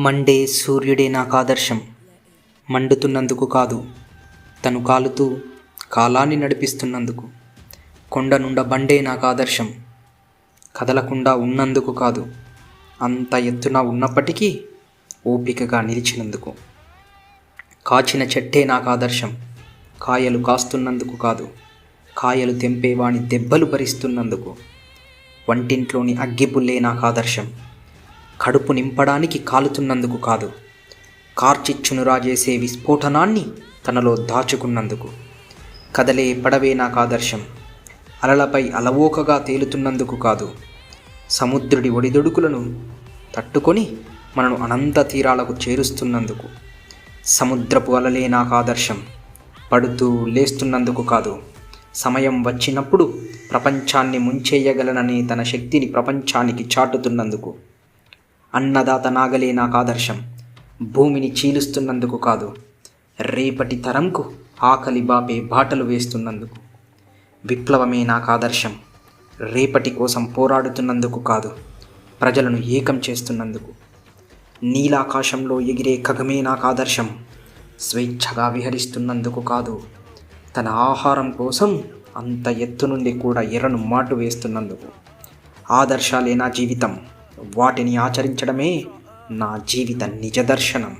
Monday సూర్యుడే నాకు ఆదర్శం. మండుతున్నందుకు కాదు తను కాలుతూ కాలాన్ని నడిపిస్తున్నందుకు. కొండ నుండ బండే నాకు ఆదర్శం. కదలకుండా ఉన్నందుకు కాదు అంత ఎత్తున ఉన్నప్పటికీ ఓపికగా నిలిచినందుకు. కాచిన చెట్టే నాకు ఆదర్శం. కాయలు కాస్తున్నందుకు కాదు కాయలు తెంపేవాణి దెబ్బలు భరిస్తున్నందుకు. వంటింట్లోని అగ్గిపుల్లే నాకు ఆదర్శం. కడుపు నింపడానికి కాలుతున్నందుకు కాదు. కార్చిచ్చునురా చేసే విస్ఫోటనాన్ని తనలో దాచుకున్నందుకు. కదలే పడవే నాకు ఆదర్శం అలలపై అలవోకగా తేలుతున్నందుకు కాదు. సముద్రుడి ఒడిదుడుకులను తట్టుకొని మనను అనంత తీరాలకు చేరుస్తున్నందుకు. సముద్రపు అలలే నాకు ఆదర్శం పడుతూ లేస్తున్నందుకు కాదు. సమయం వచ్చినప్పుడు ప్రపంచాన్ని ముంచేయగలననే తన శక్తిని ప్రపంచానికి చాటుతున్నందుకు. అన్నదాత నాగలే నాకు ఆదర్శం. భూమిని చీలుస్తున్నందుకు కాదు రేపటి తరంకు ఆకలి బాపే బాటలు వేస్తున్నందుకు. విప్లవమే నాకు ఆదర్శం రేపటి కోసం పోరాడుతున్నందుకు కాదు ప్రజలను ఏకం చేస్తున్నందుకు. నీలాకాశంలో ఎగిరే ఖగమే నాకు ఆదర్శం స్వేచ్ఛగా విహరిస్తున్నందుకు కాదు తన ఆహారం కోసం అంత ఎత్తు నుండి కూడా ఎర్రను మాటు వేస్తున్నందుకు. ఆదర్శాలే నా జీవితం. వాటిని ఆచరించడమే నా జీవిత నిజదర్శనం.